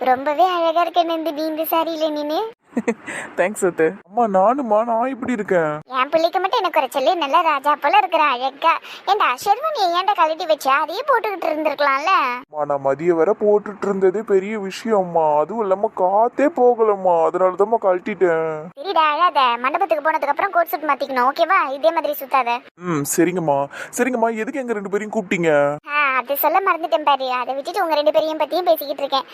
ரொம்பவே அழகா இருக்க நந்தினி இந்த சாரியில நீனு தேங்க்ஸ் அத்தை அம்மா நானுமா நான் இப்படி இருக்கேன். என் பிள்ளைக்கு மட்டும் எனக்கு குறைச்சல நல்லா ராஜா போல இருக்கிற அழகா. ஏண்டா ஷெர்வானி ஏன்டா கழட்டி வச்சா? அதையே போட்டுக்கிட்டு இருந்திருக்கலாம்ல. அம்மா நான் மதிய வரை போட்டுட்டு இருந்ததே பெரிய விஷயம்மா. அதுவும் இல்லாம காத்தே போகலம்மா. அதனால தான் கழட்டிட்டேன். சரிடா அழாத. மண்டபத்துக்கு போனதுக்கு அப்புறம் கோட் சூட் மாத்திக்கணும் ஓகேவா இதே மாதிரி சுத்தாத. ம் சரிங்கம்மா. சரிங்கம்மா எதுக்கு எங்க ரெண்டு பேரையும் கூப்பிட்டீங்க? அது சொல்ல மறந்துட்டேன் பாரு. அதை விட்டுட்டு உங்க ரெண்டு பேரையும் பத்தியும் பேசிக்கிட்டு இருக்கேன்.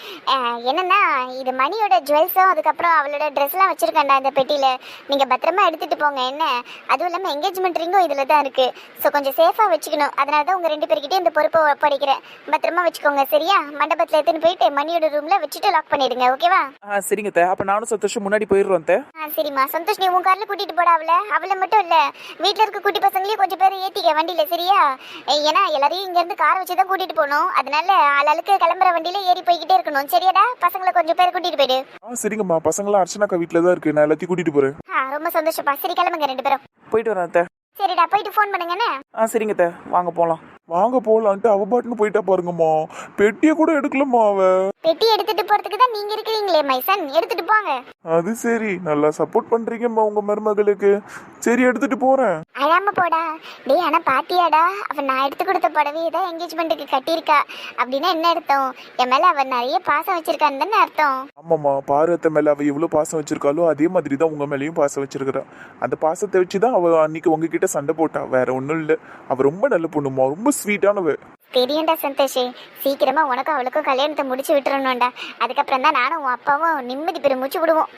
என்னன்னா இது மணியோட ஜுவல்ஸும் அதுக்கப்புறம் அவளோட ட்ரெஸ்லாம் வச்சிருக்கேன்டா இந்த பெட்டியில? நீங்க பத்திரமா எடுத்துட்டு போங்க. என்ன? அதுவும் இல்லாம என்கேஜ்மெண்ட் ரிங்கும் இதுல தான் இருக்கு. ஸோ கொஞ்சம் சேஃபா வச்சுக்கணும். அதனால தான் உங்க ரெண்டு பேர்கிட்டயும் இந்த பொறுப்பை ஒப்படைக்கிறேன். பத்திரமா வச்சுக்கோங்க சரியா? மண்டபத்துல எடுத்துன்னு போயிட்டு மணியோட ரூம்ல வச்சுட்டு லாக் பண்ணிடுங்க ஓகேவா ஆ சரிங்க அத்தை. அப்ப நானும் சந்தோஷம் முன்னாடி போயிடுறோம் அத்தை. ஆ சரிம்மா. சந்தோஷ் நீ உன் கார்ல கூட்டிட்டு போடா அவளை. அவளை மட்டும் இல்ல வீட்ல இருக்க குட்டி பசங்களையும் கொஞ்சம் பேர் ஏத்திக்க வண்டியில சரியா? ஏன்னா எல்லாரையும் இங்க இருந்து கார் வச்சு தான் கூட்டிட்டு போகணும். அதனால ஆளாளுக்கு கிளம்புற வண்டியில ஏறி போய்கிட்டே இருக்கணும். சரியாடா? பசங்களை கொஞ்சம் பேர் கூட்டிட்டு போயிடு. ஆ சரிங்கம்மா. பசங்களாம் அர்ச்சனாக்கா வீட்டில் தான் இருக்கு. நான் எல்லாத்தையும் கூட்டிட்டு போறேன். ஆ ரொம்ப சந்தோஷப்பா. சரி கிளம்புங்க ரெண்டு பேரும். போயிட்டு வரேன் அத்தை. சரிடா போயிட்டு ஃபோன் பண்ணுங்கண்ணே ஆ சரிங்க அத்தை. வாங்க போலாம். வாங்க போலான்ட்டு அவ பாட்டுன்னு போயிட்டா பாருங்கம்மா. பெட்டியை கூட எடுக்கலம்மா அவ. பெட்டி எடுத்துட்டு போறதுக்கு தான் நீங்க இருக்கிறீங்களே மைசன் எடுத்துட்டு போங்க. அது சரி. நல்லா சப்போர்ட் பண்றீங்கம்மா உங்க மருமகளுக்கு. சரி எடுத்துட்டு போறேன். அழாம போடா. டேய் ஆனா பாத்தியாடா. அவ நான் எடுத்து கொடுத்த புடவையை தான் என்கேஜ்மெண்ட்டுக்கு கட்டியிருக்கா. அப்படின்னா என்ன அர்த்தம்? என் மேல அவ நிறைய பாசம் வச்சிருக்கான்னு தானே அர்த்தம்? ஆமாம்மா. பாரத மேல அவ எவ்வளவு பாசம் வச்சிருக்காளோ அதே மாதிரி தான் உங்க மேலயும் பாசம் வச்சிருக்கிறா. அந்த பாசத்தை வச்சு தான் அவ அன்னைக்கு உங்ககிட்ட சண்டை போட்டா. வேற ஒண்ணும் இல்ல. அவ ரொம்ப நல்ல பொண்ணுமா ரொம்ப ஸ்வீட்டானவ தெரியும்டா சந்தோஷ். சீக்கிரமா உனக்கும் அவளுக்கும் கல்யாணத்தை முடிச்சு விட்டுறணும்டா. அதுக்கப்புறம் தான் நானும் உன் அப்பாவும் நிம்மதி பெருமூச்சு விடுவோம்.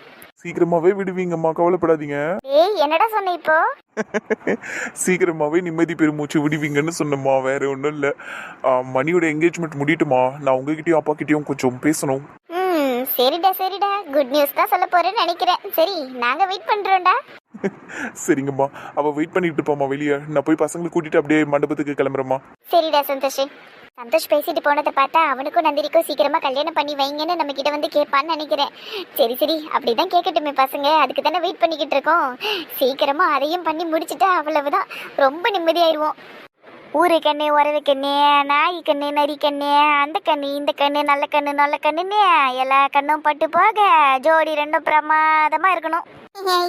சீக்கிரமாவே விடுவீங்கம்மா கவலைப்படாதீங்க. ஏய் என்னடா சொன்ன இப்போ? சீக்கிரமாவே நிம்மதி பெருமூச்சு விடுவீங்கன்னு சொன்னம்மா வேற ஒன்றும் இல்லை. மணியோட என்கேஜ்மெண்ட் முடியட்டுமா? நான் உங்ககிட்டயும் அப்பா கிட்டயும் கொஞ்சம் பேசணும். சரிடா சரிடா. குட் நியூஸ் தான் சொல்ல போறேன்னு நினைக்கிறேன். சரி நாங்க வெயிட் பண்றோம்டா. சரிங்கம்மா. அவ வெயிட் பண்ணிட்டு இருப்பாம்மா வெளியே. நான் போய் பசங்களை கூட்டிட்டு அப்படியே மண்டபத்துக்கு கிளம்புறேம்மா. சரிடா சந்தோஷ். சந்தோஷ் பேசிட்டு போனதை பார்த்தா அவனுக்கும் நந்தினிக்கும் சீக்கிரமா கல்யாணம் பண்ணி வைங்கன்னு நம்ம கிட்ட வந்து கேட்பான்னு நினைக்கிறேன். சரி சரி. அப்படிதான் கேட்கட்டுமே பசங்க. அதுக்கு தானே வெயிட் பண்ணிக்கிட்டு இருக்கோம். சீக்கிரமா அதையும் பண்ணி முடிச்சுட்டா அவ்வளவுதான். ரொம்ப நிம்மதியாயிருவோம் ஊரு கண்ணு உறவு கண்ணு நாய் கண்ணு நரி கண்ணு அந்த கண்ணு இந்த கண்ணு நல்ல கண்ணு நல்ல கண்ணுன்னு எல்லா கண்ணும் பட்டு போக ஜோடி ரெண்டும் பிரமாதமா இருக்கணும்.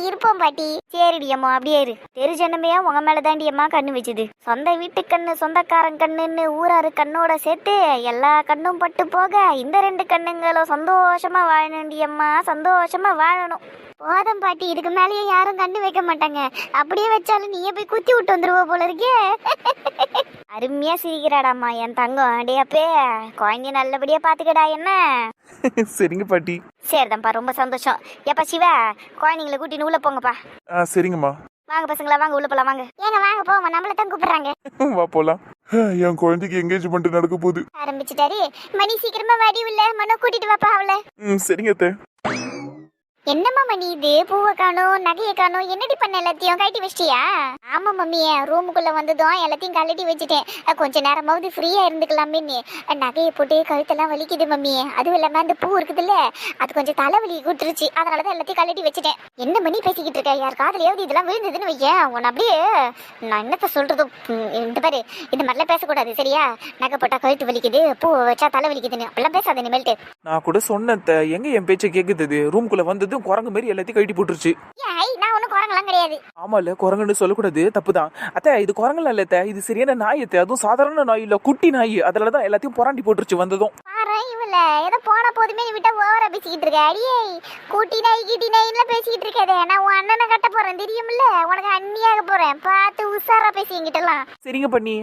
இருப்போம் பாட்டி. சரிடி அம்மா அப்படியே இரு. தெரு ஜனமையா உங்க மேல தாண்டி அம்மா கண்ணு வச்சுது. சொந்த வீட்டு கண்ணு சொந்தக்காரன் கண்ணுன்னு ஊராரு கண்ணோட சேர்த்து எல்லா கண்ணும் பட்டு போக இந்த ரெண்டு கண்ணுங்களும் சந்தோஷமா வாழணும்டி அம்மா சந்தோஷமா வாழணும். போதும் பாட்டி இதுக்கு மேலேயும் யாரும் கண்ணு வைக்க மாட்டாங்க. அப்படியே வச்சாலும் நீயே போய் குத்தி விட்டு வந்துருவ போல இருக்கே. அருமையா சிரிக்கிறாடாம்மா என் தங்கம். அடே அப்பே குழந்தைய நல்லபடியா பாத்துக்கடா என்ன? சரிங்க பாட்டி. சரிதான்ப்பா ரொம்ப சந்தோஷம். ஏப்பா சிவா குழந்தைங்களை கூட்டின்னு உள்ள போங்கப்பா. சரிங்கம்மா. வாங்க பசங்களா வாங்க உள்ள போலாம் வாங்க. ஏங்க வாங்க போவோம் நம்மள தான் கூப்பிடுறாங்க. வா போலாம். என் குழந்தைக்கு என்கேஜ்மெண்ட் நடக்க போகுது. ஆரம்பிச்சிட்டாரு. மணி சீக்கிரமா வாடி உள்ள மனோ கூட்டிட்டு வாப்பா அவளை. ம் சரிங்க அத்தை. என்னம்மா மணி இது? பூவை காணும் நகையை காணும். என்னடி பண்ண எல்லாத்தையும்? கழட்டி வச்சிட்டியா? ஆமா மம்மி ரூமுக்குள்ள வந்ததும் எல்லாத்தையும் கழட்டி வச்சுட்டேன். கொஞ்ச நேரமாவது ஃப்ரீயா இருந்துக்கலாமேன்னு நகையை போட்டு கழுத்தெல்லாம் வலிக்குது மம்மி. அதுவும் இல்லாம அந்த பூ இருக்குதுல்ல அது கொஞ்சம் தலைவலி கூட்டுருச்சு அதனாலதான் எல்லாத்தையும் கழட்டி வச்சுட்டேன். என்ன மணி பேசிக்கிட்டு இருக்க? யார் காதலையாவது இதெல்லாம் விழுந்ததுன்னு வையேன். உன்னை அப்படியே நான் என்னத்த சொல்றது இந்த பாரு இந்த மாதிரிலாம் பேசக்கூடாது சரியா? நகை போட்டா கழுத்து வலிக்குது பூ வச்சா தலை வலிக்குதுன்னு. அப்படிலாம் பேசாத இனிமேல்ட்டு. நான் கூட சொன்னேன் எங்க என் பேச்சை கேக்குது ரூம்குள்ள வந்ததும் குரங்கு மாதிரி எல்லாத்தையும் கழட்டி போட்டுருச்சு. ஏய் நான் ஒன்றும் குரங்கெல்லாம் கிடையாது. ஆமால குரங்குன்னு சொல்லக்கூடாது தப்புதான். அத்தை இது குரங்குல இல்ல அத்தை. இது சரியான நாய் அத்தை. அதுவும் சாதாரண நாய் இல்ல குட்டி நாய். அதுல தான் எல்லாத்தையும் புறாண்டி போட்டுருச்சு வந்ததும். இவள ஏதோ போன போதுமே நீ விட்டா ஓவரா பேசிக்கிட்டு இருக்க. அடியே கூட்டி நாய் கீட்டி நாயின்லாம் பேசிக்கிட்டு இருக்காதே நான் உன் அண்ணனை கட்ட போறேன் தெரியுமில்ல? உனக்கு அண்ணியாக போறேன். பார்த்து உஷாரா பேசி என்கிட்டலாம். சரிங்க பண்ணி.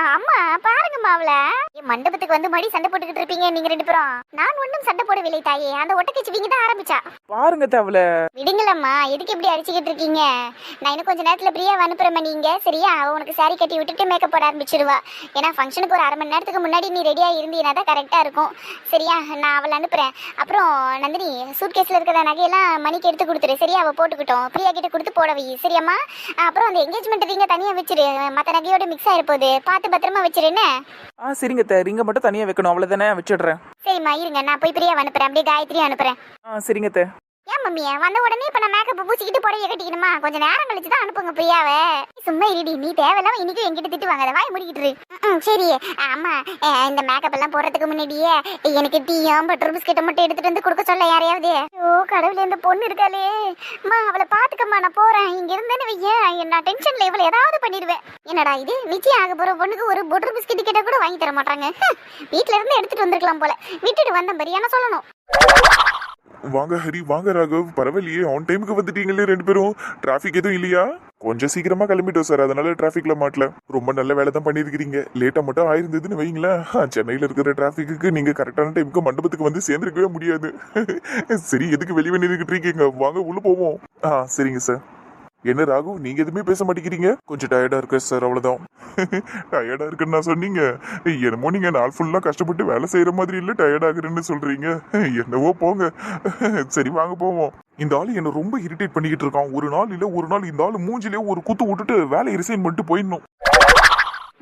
அம்மா பாருங்கம்மா அவள என் மண்டபத்துக்கு வந்து மடி சண்டை போட்டுக்கிட்டு இருப்பீங்க நீங்க ரெண்டு பேரும். நான் ஒன்றும் சண்டை போடவில்லை தாயே. அந்த ஒட்டக்கச்சிவிங்க தான் ஆரம்பிச்சா. பாருங்க தேவல விடுங்களம்மா எதுக்கு இப்படி அடிச்சுக்கிட்டு இருக்கீங்க? நான் இன்னும் கொஞ்ச நேரத்துல பிரியா அனுப்புறேன் நீங்க. சரியா? அவ உனக்கு saree கட்டி விட்டுட்டு மேக்கப் போட ஆரம்பிச்சிருவா. ஏன்னா ஃபங்க்ஷனுக்கு ஒரு அரை மணி நேரத்துக்கு முன்னாடி நீ ரெடியா இருந்தீங்கன்னா தான் கரெக்டா இருக்கும். சரியா? நான் அவளை அனுப்புறேன். அப்புறம் நந்தினி சூட் கேஸ்ல இருக்கிற நகையெல்லாம் மணிக்கு எடுத்து கொடுத்துரு. சரியா? அவ போட்டுக்கிட்டோம். பிரியா கிட்ட கொடுத்து போட வை சரியாம்மா? அப்புறம் அந்த எங்கேஜ்மெண்ட் ரிங்க தனியா வச்சிரு. மத்த நகையோட மிக்ஸ் ஆயிருப்போகுது. பார்த்து பத்திரமா வச்சிரு என்ன ஆ சரிங்க அத்தை. ரிங்க மட்டும் தனியா வைக்கணும். அவ்வளவுதானே வச்சிடுறேன். சரிம்மா இருங்க. நான் போய் பிரியா அனுப்புறேன். அப்படியே காயத்ரி அனுப்புறேன். ஆ சரிங்க அத்தை. ஏன் மம்மி வந்த உடனே இப்ப நான் மேக்கப் பூசிக்கிட்டு புடவை கட்டிக்கணுமா? கொஞ்ச நேரம் கழிச்சு தான் அனுப்புங்க பிரியாவை. சும்மா இருடி நீ தேவையில்லாம இன்னைக்கு என்கிட்ட திட்டு வாங்க வாய் முடிக்கிட்டு ம், சரி. ஆமா இந்த மேக்கப் எல்லாம் போடுறதுக்கு முன்னாடியே எனக்கு டீயும் பட்டர் பிஸ்கெட்டை மட்டும் எடுத்துட்டு வந்து கொடுக்க சொல்ல யாரையாவது. ஓ கடவுள் இந்த பொண்ணு இருக்காளே. அம்மா அவளை பாத்துக்கம்மா நான் போறேன். இங்க இருந்தேன்னு வையேன். நான் டென்ஷன்ல இவளை ஏதாவது பண்ணிடுவேன் என்னடா இது? நிச்சயம் ஆக போற பொண்ணுக்கு ஒரு பட்டர் பிஸ்கெட் கிட்ட கூட வாங்கி தர மாட்டாங்க. வீட்டுல வீட்ல இருந்து எடுத்துட்டு வந்திருக்கலாம் போல. விட்டுட்டு வந்த மாதிரியான சொல்லணும்? வாங்க ஹரி வாங்க ராகவ். பரவாயில்லையே ஆன் டைமுக்கு வந்துட்டீங்களே ரெண்டு பேரும். டிராஃபிக் எதுவும் இல்லையா? கொஞ்சம் சீக்கிரமா கிளம்பிட்டோம் சார். அதனால டிராஃபிக்ல மாட்டல. ரொம்ப நல்ல வேலை தான் பண்ணியிருக்கிறீங்க. லேட்டா மட்டும் ஆயிருந்ததுன்னு வைங்களேன் சென்னையில இருக்கிற டிராஃபிக்கு நீங்க கரெக்டான டைமுக்கு மண்டபத்துக்கு வந்து சேர்ந்துருக்கவே முடியாது. சரி எதுக்கு வெளியே நின்றுக்கிட்டு இருக்கீங்க? வாங்க உள்ள போவோம். ஆ சரிங்க சார். என்ன ராகு நீங்க எதுவுமே பேச மாட்டேங்கிறீங்க? கொஞ்சம் டயர்டா இருக்க சார் அவ்வளவுதான். டயர்டா இருக்குன்னு நான் சொன்னீங்க. என்னமோ நீங்க நாள் ஃபுல்லா கஷ்டப்பட்டு வேலை செய்யற மாதிரி இல்ல டயர்ட் ஆகுறேன்னு சொல்றீங்க. என்னவோ போங்க. சரி வாங்க போவோம். இந்த ஆள் என்ன ரொம்ப இரிட்டேட் பண்ணிக்கிட்டு இருக்கான். ஒரு நாள் இல்ல ஒரு நாள் இந்த ஆள் மூஞ்சிலே ஒரு குத்து விட்டுட்டு வேலையை ரிசைன் பண்ணிட்டு போயிடணும்.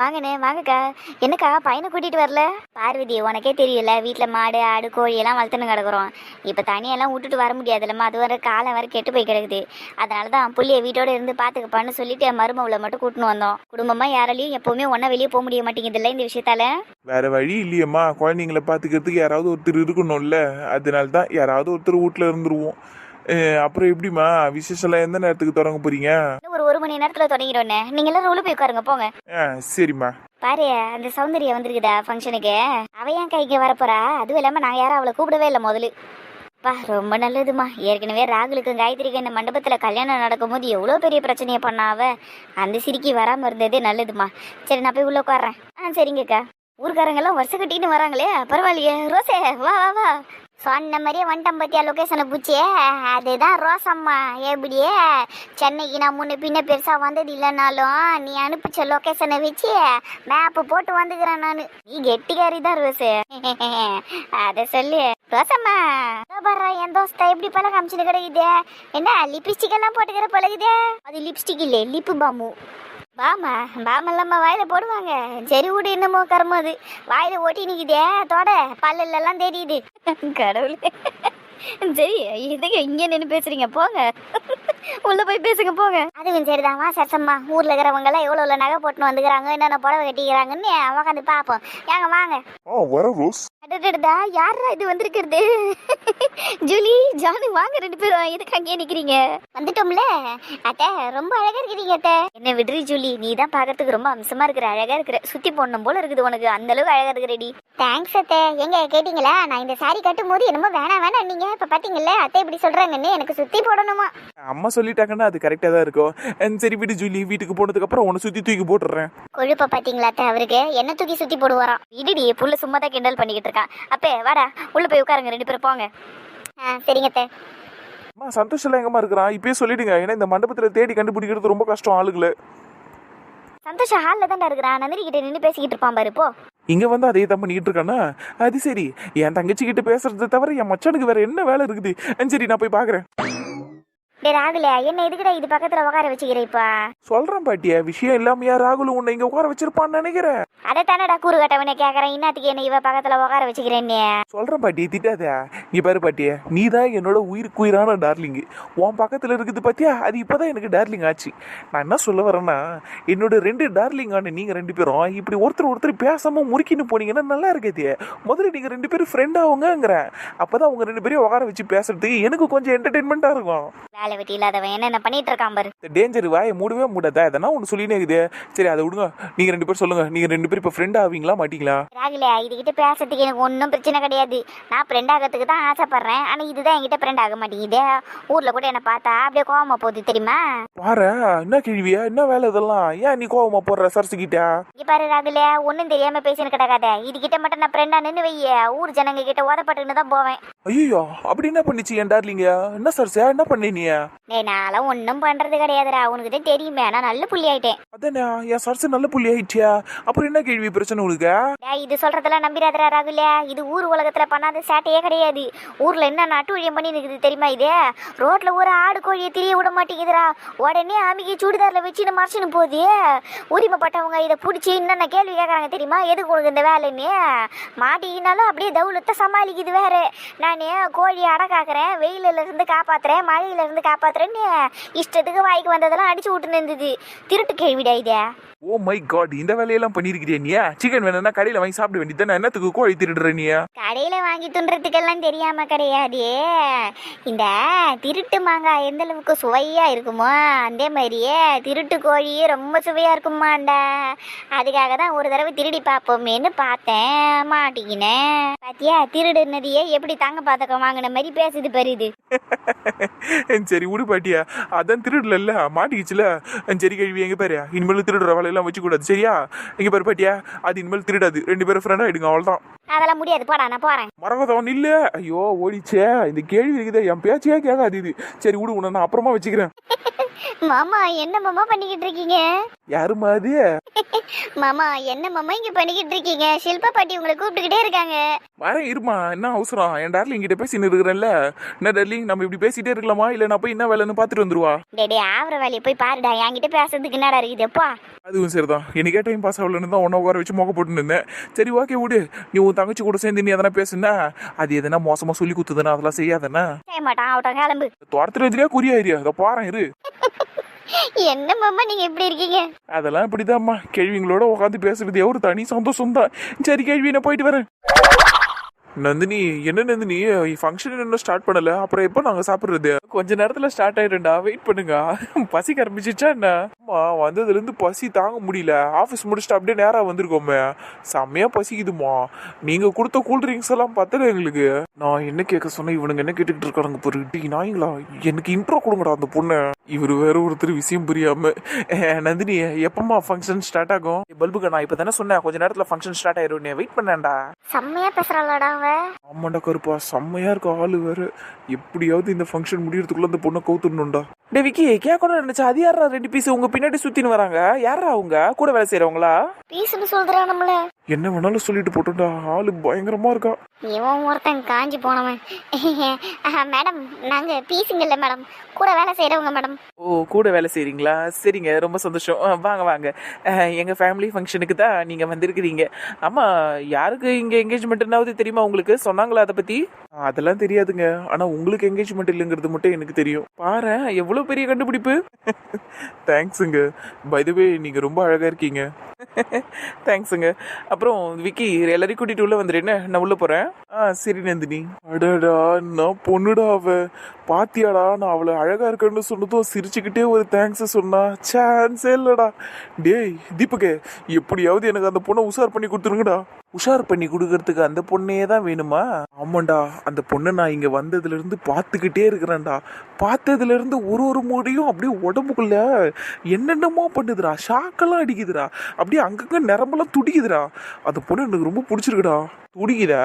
வாங்கண்ணே வாங்கக்கா. என்னக்கா பையனை கூட்டிட்டு வரல? பார்வதி உனக்கே தெரியல வீட்டில் மாடு ஆடு கோழி எல்லாம் வளர்த்துன்னு கிடக்குறோம். இப்போ தனியெல்லாம் விட்டுட்டு வர முடியாதுல்லம்மா. அது வர காலம் வர கெட்டு போய் கிடக்குது. அதனால தான் புள்ளிய வீட்டோட இருந்து பார்த்துக்கப்பான்னு சொல்லிட்டு என் மருமவளை மட்டும் கூட்டின்னு வந்தோம். குடும்பமா யாராலையும் எப்போவுமே ஒன்றா வெளியே போக முடிய மாட்டேங்குதுல்ல இந்த விஷயத்தால? வேற வழி இல்லையம்மா. குழந்தைங்களை பாத்துக்கிறதுக்கு யாராவது ஒருத்தர் இருக்கணும்ல. அதனால தான் யாராவது ஒருத்தர் வீட்டில் இருந்துருவோம். அப்புறம் எப்படிம்மா? விசேஷம்லாம் எந்த நேரத்துக்கு தொடங்க போறீங்க? ஒரு ஒரு மணி நேரத்துல தொடங்கிடுவோண்ணே. நீங்க எல்லாரும் உள்ள போய் உட்காருங்க போங்க. ஆ சரிம்மா. பாரு அந்த சௌந்தர்யா வந்திருக்குதா ஃபங்க்ஷனுக்கு அவ ஏன் கைக்கு வரப்போறா? அதுவும் இல்லாம நான் யாரும் அவளை கூப்பிடவே இல்லை முதல்ல. பா ரொம்ப நல்லதுமா ஏற்கனவே ராகுலுக்கும் காயத்ரிக்கும் இந்த மண்டபத்துல கல்யாணம் நடக்கும்போது எவ்வளோ பெரிய பிரச்சனையை பண்ணா அவ? அந்த சிரிக்கி வராம இருந்ததே நல்லதுமா சரி நான் போய் உள்ள உட்கார்றேன். ஆ சரிங்கக்கா. ஊர்க்காரங்க எல்லாம் வருஷம் கட்டிக்கிட்டு வராங்களே. பரவாயில்லையே. ரோசே வா வா வா. சொன்ன மாதிரியே வந்துட்டோம் பத்தியா லொக்கேஷனை பூச்சியே அதுதான் ரோசம்மா எப்படியே? சென்னைக்கு நான் முன்ன பின்ன பெருசா வந்தது இல்லைனாலும் நீ அனுப்பிச்ச லொக்கேஷனை வச்சு மேப்பு போட்டு வந்துக்கிறேன் நான். நீ கெட்டிக்காரி தான் ரோசு. அத சொல்லு. ரோசம்மா இதோ என் தோஸ்தா எப்படி பழக காமிச்சுன்னு கிடைக்குது. என்ன லிப்ஸ்டிக் எல்லாம் போட்டுக்கிற பழகுதே? அது லிப்ஸ்டிக் இல்லை லிப்பு பாமு வாமா பாமல்லம்மா வாயில போடுவாங்க. சரி விடு என்னமோ கருமம் அது. வாயில் ஓட்டி நிக்குதே தொட. பல்லெல்லாம் தெரியுது கடவுளே. சரி எதுக்கு இங்கே நின்று பேசுறீங்க? போங்க. உள்ள போய் பேசுங்க போங்க. அதுவும் சரிதாம்மா வா ஊர்ல இருக்கிறவங்க எல்லாம் எவ்வளவு நகை போட்டுன்னு வந்துக்கிறாங்க என்னென்ன புடவை கட்டிக்கிறாங்கன்னு உட்காந்து பார்ப்போம் ஏங்க வாங்க. ஆ வர ரோஸ். அடடடா யாரா இது வந்திருக்கிறது? ஜூலி ஜானு வாங்க ரெண்டு பேரும். எதுக்கு அங்கேயே நிக்கிறீங்க? வந்துட்டோம்ல. அத்தை ரொம்ப அழகா இருக்கிறீங்க அத்தை. என்ன விடுறி ஜூலி நீ தான் பாக்கிறதுக்கு ரொம்ப அம்சமா இருக்கிற அழகா இருக்கிற. சுத்தி போடணும் போல இருக்குது உனக்கு. அந்த அளவுக்கு அழகா இருக்கிறடி. தேங்க்ஸ் அத்தை. எங்க கேட்டீங்களா? நான் இந்த saree கட்டும் போது என்னமோ வேணாம் வேணாம் நீங்க. இப்ப பாத்தீங்கல்ல அத்தை இப்படி சொல்றாங்கன்னு எனக்கு சுத்தி போடணுமா? அம்மா சொல்லிட்டாங்கன்னா அது கரெக்டாக தான் இருக்கும். சரி விடு ஜூலி வீட்டுக்கு போனதுக்கு அப்புறம் உன்னை சுத்தி தூக்கி போட்டுறேன் கொழுப்ப பாத்தீங்களா அத்தை அவருக்கு? என்ன தூக்கி சுத்தி போடுவாராம். இடிடி புள்ள சும்மா தான் கிண்டல் பண்ணிக்கிட்டு இருக்கான் அப்பே வாடா உள்ள போய் உட்காருங்க ரெண்டு பேரும் போங்க. சரிங்க அம்மா சந்தோஷம் எங்கம்மா இருக்கிறான் இப்பயே சொல்லிடுங்க. ஏன்னா இந்த மண்டபத்தில் தேடி கண்டுபிடிக்கிறது ரொம்ப கஷ்டம் ஆளுகளை சந்தோஷ் ஹாலில் தான்டா இருக்கிறான் நந்தினி கிட்ட நின்று பேசிக்கிட்டு இருப்பான் பாரு இப்போ இங்க வந்து அதே தான் பண்ணிட்டு இருக்கானா? அது சரி. என் தங்கச்சி கிட்ட பேசுறதை தவிர என் மச்சானுக்கு வேற என்ன வேலை இருக்குது? சரி நான் போய் பாக்குறேன். டே ராகுல என்ன எதுக்குடா இது பக்கத்துல உட்கார வச்சுக்கிற இப்ப? சொல்றேன் பாட்டியா விஷயம் இல்லாமையா ராகுல் உன்னை இங்க உட்கார வச்சிருப்பான்னு நினைக்கிறேன். அதை தானடா கூறு கட்டவனே கேக்குறேன். இன்னத்துக்கு என்ன இவ பக்கத்துல உட்கார வச்சுக்கிறேன்னு. சொல்றேன் பாட்டி திட்டாத. நீ பாரு பாட்டியா நீ தான் என்னோட உயிருக்கு உயிரான டார்லிங் உன் பக்கத்துல இருக்குது பாத்தியா? அது இப்பதான் எனக்கு டார்லிங் ஆச்சு. நான் என்ன சொல்ல வரேன்னா என்னோட ரெண்டு டார்லிங்கான நீங்க ரெண்டு பேரும் இப்படி ஒருத்தர் ஒருத்தர் பேசாம முறுக்கின்னு போனீங்கன்னா நல்லா இருக்காது முதல்ல நீங்க ரெண்டு பேரும் ஃப்ரெண்ட் ஆகுங்கிறேன் அப்பதான் உங்க ரெண்டு பேரையும் உட்கார வச்சு பேசுறதுக்கு எனக்கு கொஞ்சம் என்டர்டைன்மெண்டா இருக்கும். வேலை வெட்டி இல்லாதவன். என்னென்ன பண்ணிட்டு இருக்கான் பாரு. டேஞ்சர் வாயை மூடவே மூடாதா? எதனா ஒன்று சொல்லினே இருக்குது. சரி அதை விடுங்க. நீங்க ரெண்டு பேரும் சொல்லுங்க. நீங்க ரெண்டு பேரும் இப்போ ஃப்ரெண்ட் ஆவீங்களா மாட்டீங்களா? ராகுல இதுகிட்ட பேசுறதுக்கு எனக்கு ஒன்றும் பிரச்சனை கிடையாது. நான் ஃப்ரெண்ட் ஆகிறதுக்கு தான் ஆசைப்படுறேன். ஆனா இதுதான் என்கிட்ட ஃப்ரெண்ட் ஆக மாட்டேங்குது. ஊர்ல கூட என்ன பார்த்தா அப்படியே கோவமா போகுது தெரியுமா? பாரு என்ன கேள்வியா? என்ன வேலை இதெல்லாம்? ஏன் நீ கோவமா போடுற சரசுக்கிட்ட இங்க பாரு ராகுல ஒன்றும் தெரியாம பேசின்னு கிடக்காத. இதுகிட்ட மட்டும் நான் ஃப்ரெண்டா நின்று வைய. ஊர் ஜனங்க கிட்ட உதப்பட்டுன்னு தான் போவேன். ஐயோ அப்படி என்ன பண்ணிச்சு என் டார்லிங்க என்ன சரசா? என்ன பண்ணி நீ? டேய் நான்லாம் ஒன்றும் பண்றது கிடையாதுடா. உனக்கு தான் தெரியுமே நான் நல்ல புள்ளி ஆயிட்டேன் அதானே என் சரசு நல்ல புள்ளி ஆயிடுச்சியா அப்புறம் என்ன கேள்வி பிரச்சனை உனக்கு? டேய் இது சொல்றதெல்லாம் நம்பிடாதடா ராகுல. இது ஊர் உலகத்துல பண்ணாத சேட்டையே கிடையாது. ஊர்ல என்ன நட்டுழியம் பண்ணி இருக்குது தெரியுமா இது? ரோட்ல ஒரு ஆடு கோழியை திரிய விட மாட்டேங்குதுடா. உடனே அமுக்கி சுடிதாரில் வச்சுன்னு மறைச்சுன்னு போகுது? உரிமைப்பட்டவங்க இதை பிடிச்சி என்னென்ன கேள்வி கேட்குறாங்க தெரியுமா? எதுக்கு உனக்கு இந்த வேலைன்னு? மாட்டிக்கினாலும் அப்படியே தவுலத்தை சமாளிக்குது வேற. நான் கோழி அடை காக்கிறேன் வெயிலில் இருந்து காப்பாத்துறேன் மழையில இருந்து காப்பாத்துறேன்னு இஷ்டத்துக்கு வாய்க்கு வந்ததெல்லாம் அடிச்சு விட்டுன்னு இருந்தது. திருட்டு கேள்விடா இதே. ஓ மை காட் இந்த வேலையெல்லாம் பண்ணிருக்கிறியா நீ? சிக்கன் வேணும்னா கடையில வாங்கி சாப்பிட வேண்டியது என்னத்துக்கு கோழி திருடுற நீ? கடையில வாங்கி துண்டுறதுக்கெல்லாம் தெரியாம கிடையாது. இந்த திருட்டு மாங்காய் எந்த அளவுக்கு சுவையா இருக்குமோ அதே மாதிரியே திருட்டு கோழியே ரொம்ப சுவையா இருக்குமாண்டா அதுக்காக தான் ஒரு தடவை திருடி பார்ப்போமேன்னு பார்த்தேன் மாட்டிக்கினேன் பாத்தியா திருடுனதையே எப்படி தங்க பாத்தகம் வாங்கின மாதிரி பேசுது பருது சரி விடு பாட்டியா. அதான் திருடல மாட்டிக்கிச்சுல சரி கழுவி எங்க பாரு. இனிமேல் திருடுற வேலையெல்லாம் வச்சு கூடாது சரியா? எங்க பாரு பாட்டியா. அது இனிமேல் திருடாது. ரெண்டு பேரும் ஃப்ரெண்டாக ஆகிடுங்க அவ்வளவுதான். அதெல்லாம் முடியாது. போடா நான் போறேன். மரகதம் இல்ல ஐயோ ஓடிச்சே. இந்த கேள்வி இருக்குதே. என் பேச்சே கேட்காது இது. சரி விடு உன்னை நான் அப்புறமா வச்சுக்கிறேன். மாமா என்ன மாமா பண்ணிக்கிட்டு இருக்கீங்க? யாருமா அது? மாமா என்ன மாமா இங்க பண்ணிக்கிட்டு இருக்கீங்க? ஷில்பா பாட்டி உங்களை கூப்பிட்டுக்கிட்டே இருக்காங்க. வரேன் இருமா. என்ன அவசரம்? என் டார்லிங் கிட்ட பேசின்னு இருக்கிறேன்ல. என்ன டார்லிங் நம்ம இப்படி பேசிட்டே இருக்கலாமா? இல்ல நான் போய் என்ன வேலைன்னு பார்த்துட்டு வந்துருவா? டேடே ஆவற வேலையை போய் பாருடா. என்கிட்ட பேசுறதுக்கு என்னடா இருக்குது எப்பா அதுவும் சரிதான். எனக்கே டைம் பாஸ் ஆகலன்னு தான் ஒன்றா உட்கார வச்சு மொக்க போட்டுன்னு இருந்தேன். சரி ஓகே விடு. நீ உன் தங்கச்சி கூட சேர்ந்து நீ எதனா பேசுனா அது எதனா மோசமா சொல்லி குத்துதுன்னா அதெல்லாம் செய்யாதண்ணா. செய்ய மாட்டான் அவட்ட கிளம்பு. துரத்துறதுலயே குறியாயிரியா அதை பாறேன் இரு. என்ன மாமா நீங்க எப்படி இருக்கீங்க? அதெல்லாம் இப்படிதாம்மா. கேள்விங்களோட உட்காந்து பேசுறது ஒரு தனி சந்தோஷம் தான். சரி கேள்வி நான் போயிட்டு வரேன். நந்தினி என்ன நந்தினி? ஃபங்க்ஷன் இன்னும் ஸ்டார்ட் பண்ணல? அப்புறம் எப்போ நாங்க சாப்பிடுறது? கொஞ்ச நேரத்துல ஸ்டார்ட் ஆயிடும்டா வெயிட் பண்ணுங்க. பசிக்க ஆரம்பிச்சிச்சா என்ன? அம்மா வந்ததுல இருந்து பசி தாங்க முடியல. ஆஃபீஸ் முடிச்சுட்டு அப்படியே நேரா வந்திருக்கோமே. செம்மையா பசிக்குதுமா நீங்க கொடுத்த கூல் ட்ரிங்க்ஸ் எல்லாம் பத்தல எங்களுக்கு. நான் என்ன கேட்க சொன்னேன்? இவனுங்க என்ன கேட்டுக்கிட்டு இருக்கானுங்க பொருட்டு நாய்ங்களா? எனக்கு இன்ட்ரோ கொடுங்கடா அந்த பொண்ணு. இவர் வேற ஒருத்தர் விஷயம் புரியாம. நந்தினி எப்பமா ஃபங்க்ஷன் ஸ்டார்ட் ஆகும்? பல்புக்கு நான் இப்போ தானே சொன்னேன். கொஞ்ச நேரத்துல ஃபங்க்ஷன் ஸ்டார்ட் ஆயிரும். நீ வெயிட் பண்ணேன்டா. செம்மையா பேசுறாளாடா அவ ஆமாண்டா கருப்பா. செம்மையா இருக்க ஆளு வேற. எப்படியாவது இந்த ஃபங்க்ஷன் முடியறதுக்குள்ள அந்த பொண்ணை கவுத்துடணும்டா. டே விக்கி கேட்கணும் நினைச்சா அது யாரா ரெண்டு பீஸ் உங்க பின்னாடி சுத்தின்னு வராங்க. யாரா அவங்க? கூட வேலை செய்யறவங்களா பீஸ்னு சொல்றா நம்மள. என்ன வேணாலும் சொல்லிட்டு போட்டோம்டா ஆளு பயங்கரமா இருக்கா. இவன் ஒருத்தன் காஞ்சி போனவன். ஆஹா, மேடம் நாங்க பீஸுங்கல்ல மேடம். கூட வேலை செய்யறவங்க மேடம். ஓ கூட வேலை செய்றீங்களா? சரிங்க ரொம்ப சந்தோஷம். வாங்க வாங்க. எங்க ஃபேமிலி ஃபங்க்ஷனுக்கு தான் நீங்க வந்திருக்கிறீங்க. ஆமா யாருக்கு இங்க என்கேஜ்மெண்ட்னாவது தெரியுமா உங்களுக்கு? சொன்னாங்களா அதை பத்தி? அதெல்லாம் தெரியாதுங்க. ஆனா உங்களுக்கு என்கேஜ்மெண்ட் இல்லைங்கிறது மட்டும் எனக்கு தெரியும். பாரு எவ்வளவு பெரிய கண்டுபிடிப்பு. தேங்க்ஸுங்க பை த வே நீங்க ரொம்ப அழகா இருக்கீங்க. தேங்க்ஸுங்க அப்புறம் விக்கி எல்லாரையும் கூட்டிட்டு உள்ள வந்துடுன்னு நான் உள்ள போறேன். ஆ சரி நந்தினி. அடடா நான் பொண்ணுடா அவ? பாத்தியாடா நான் அவளை அழகா இருக்கேன்னு சொன்னதும் சிரிச்சுக்கிட்டே ஒரு தேங்க்ஸ் சொன்னா. சான்ஸே இல்லடா. டேய் தீபகே எப்படியாவது எனக்கு அந்த பொண்ணை உஷார் பண்ணி கொடுத்துருங்கடா. உஷார் பண்ணி கொடுக்கறதுக்கு அந்த பொண்ணே தான் வேணுமா? ஆமாண்டா அந்த பொண்ணை நான் இங்கே வந்ததுலேருந்து பார்த்துக்கிட்டே இருக்கிறேன்டா. பார்த்ததுலேருந்து ஒரு ஒரு முறையும் அப்படியே உடம்புக்குள்ள என்னென்னமோ பண்ணுதுடா. ஷாக்கெல்லாம் அடிக்குதுடா. அப்படியே அங்கங்கே நிரம்பெல்லாம் துடிக்குதுடா. அந்த பொண்ணு எனக்கு ரொம்ப பிடிச்சிருக்குடா. துடிக்குதா?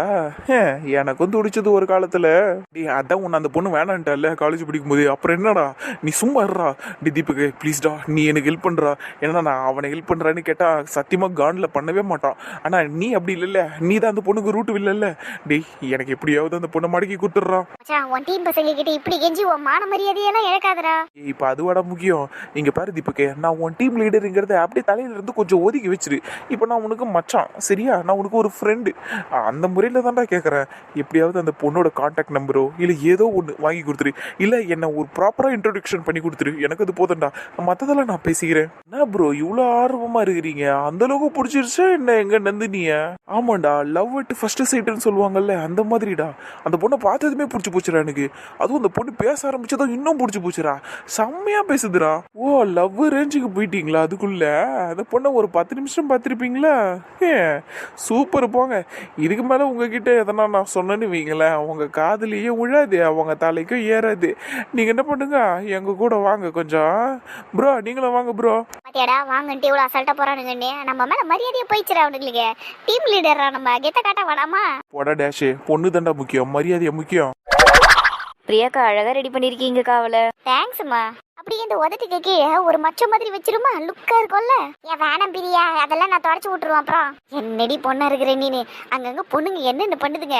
எனக்கும் துடிச்சது ஒரு காலத்துல. டேய் அதான் உன்னை அந்த பொண்ணு வேணான்ட்டல்ல காலேஜ் படிக்கும் போது அப்புறம் என்னடா? நீ சும்மா இருடா. டி தீபக்கு ப்ளீஸ்டா நீ எனக்கு ஹெல்ப் பண்றா. ஏன்னா நான் அவனை ஹெல்ப் பண்றான்னு கேட்டா சத்தியமா கான்ல பண்ணவே மாட்டான். ஆனா நீ அப்படி இல்லைல்ல. நீ தான் அந்த பொண்ணுக்கு ரூட்டு இல்லைல்ல டேய் எனக்கு எப்படியாவது அந்த பொண்ணை மடக்கி கொடுத்துட்றான் மச்சான் உன் டீம் பசங்க கிட்ட இப்படி கெஞ்சி உன் மான மரியாதையெல்லாம் இழக்காதடா. இப்ப அதுவாடா முக்கியம். இங்க பாரு தீபக்கு நான் உன் டீம் லீடருங்கிறத அப்படியே தலையில இருந்து கொஞ்சம் ஒதுக்கி வச்சிரு. இப்போ நான் உனக்கு மச்சான் சரியா? நான் உனக்கு ஒரு ஃப்ரெண்டு அந்த முறையில் தான்டா கேட்குறேன் எப்படியாவது அந்த பொண்ணோட காண்டாக்ட் நம்பரோ இல்லை ஏதோ ஒன்று வாங்கி கொடுத்துரு. இல்லை என்ன ஒரு ப்ராப்பராக இன்ட்ரொடக்ஷன் பண்ணி கொடுத்துரு. எனக்கு அது போதண்டா மற்றதெல்லாம் நான் பேசிக்கிறேன். என்ன ப்ரோ இவ்வளோ ஆர்வமாக இருக்கிறீங்க? அந்த அளவுக்கு பிடிச்சிருச்சா என்ன எங்கே நந்தினிய? ஆமாண்டா லவ் அட் ஃபர்ஸ்ட் சைட்டுன்னு சொல்லுவாங்கல்ல அந்த மாதிரிடா. அந்த பொண்ணை பார்த்ததுமே பிடிச்சி போச்சுடா எனக்கு. அதுவும் அந்த பொண்ணு பேச ஆரம்பிச்சதும் இன்னும் பிடிச்சி போச்சுடா. செம்மையாக பேசுதுடா. ஓ லவ் ரேஞ்சுக்கு போயிட்டீங்களா அதுக்குள்ள? அந்த பொண்ணை ஒரு பத்து நிமிஷம் பார்த்துருப்பீங்களா? ஏ சூப்பர் போங்க. இதுக்கு மேல உங்ககிட்ட எதனா நான் சொன்னேன்னு வைங்களேன் உங்க காதுலயே விழாது அவங்க தலைக்கும் ஏறாது. நீங்க என்ன பண்ணுங்க? எங்க கூட வாங்க கொஞ்சம். ப்ரோ நீங்களும் வாங்க ப்ரோ பாத்தியாடா வாங்கன்ட்டு இவ்வளவு அசல்ட்டா போறானுங்கன்னு நம்ம மேல மரியாதையை போயிச்சுடா அவனுங்களுக்கு. டீம் லீடரா நம்ம கெத்த காட்ட வேணாமா போடா டேஷு பொண்ணு தாண்டா முக்கியம் மரியாதையா முக்கியம். பிரியாக்கா அழகா ரெடி பண்ணிருக்கீங்கக்கா அவளை. தேங்க்ஸ்மா அப்படியே இந்த உதட்டுக்கு கீழே ஒரு மச்ச மாதிரி வச்சிருமா? லுக்கா இருக்கும்ல. ஏன் வேணாம் பிரியா அதெல்லாம் நான் தொடச்சு விட்டுருவேன் அப்புறம். என்னடி பொண்ணா இருக்கிற நீனு? அங்கங்க பொண்ணுங்க என்னென்ன பண்ணுதுங்க?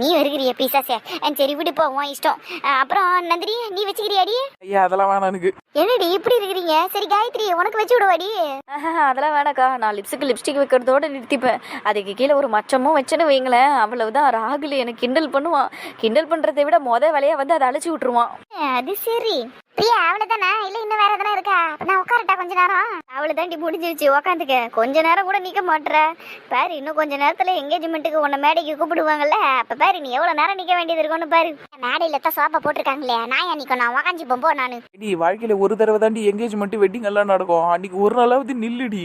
நீ வருகிறிய பீசாசே. சரி விடு போ உன் இஷ்டம். அப்புறம் நந்திரி நீ வச்சுக்கிறியாடி? ஐயா அதெல்லாம் வேணாம் எனக்கு. என்னடி இப்படி இருக்கிறீங்க? சரி காயத்ரி உனக்கு வச்சு விடுவாடி. ஆஹா, அதெல்லாம் வேணாக்கா. நான் லிப்ஸுக்கு லிப்ஸ்டிக் வைக்கிறதோட நிறுத்திப்பேன். அதுக்கு கீழே ஒரு மச்சமும் வச்சுன்னு வைங்களேன். அவ்வளவுதான். ராகுல் எனக்கு கிண்டல் பண்ணுவான். கிண்டல் பண்றதை விட மொத வேலையா வந்து அதை அழைச்சி விட்டுருவான். அது சரி. பிரியா அவ்வளவுதானா இல்ல இன்னும் வேற எதனா இருக்கா? அப்ப நான் உட்காரட்டா கொஞ்ச நேரம்? அவ்வளவுதாண்டி முடிஞ்சிருச்சு. உக்காந்துக்க. கொஞ்ச நேரம் கூட நிக்க மாட்ற. பாரு இன்னும் கொஞ்ச நேரத்துல எங்கேஜ்மெண்ட்டுக்கு உன்னை மேடைக்கு கூப்பிடுவாங்கல்ல. அப்ப பாரு நீ எவ்வளவு நேரம் நிக்க வேண்டியது இருக்கும்னு பாரு. மேடையில தான் சோப்பா போட்டிருக்காங்களே. நான் ஏன் நிக்கணும்? நான் உக்காஞ்சி போ நானு. வாழ்க்கையில ஒரு தடவை தாண்டி எங்கேஜ்மெண்ட்டு வெட்டிங் எல்லாம் நடக்கும். அன்றைக்கி ஒரு நாளாவது நில்லுடி.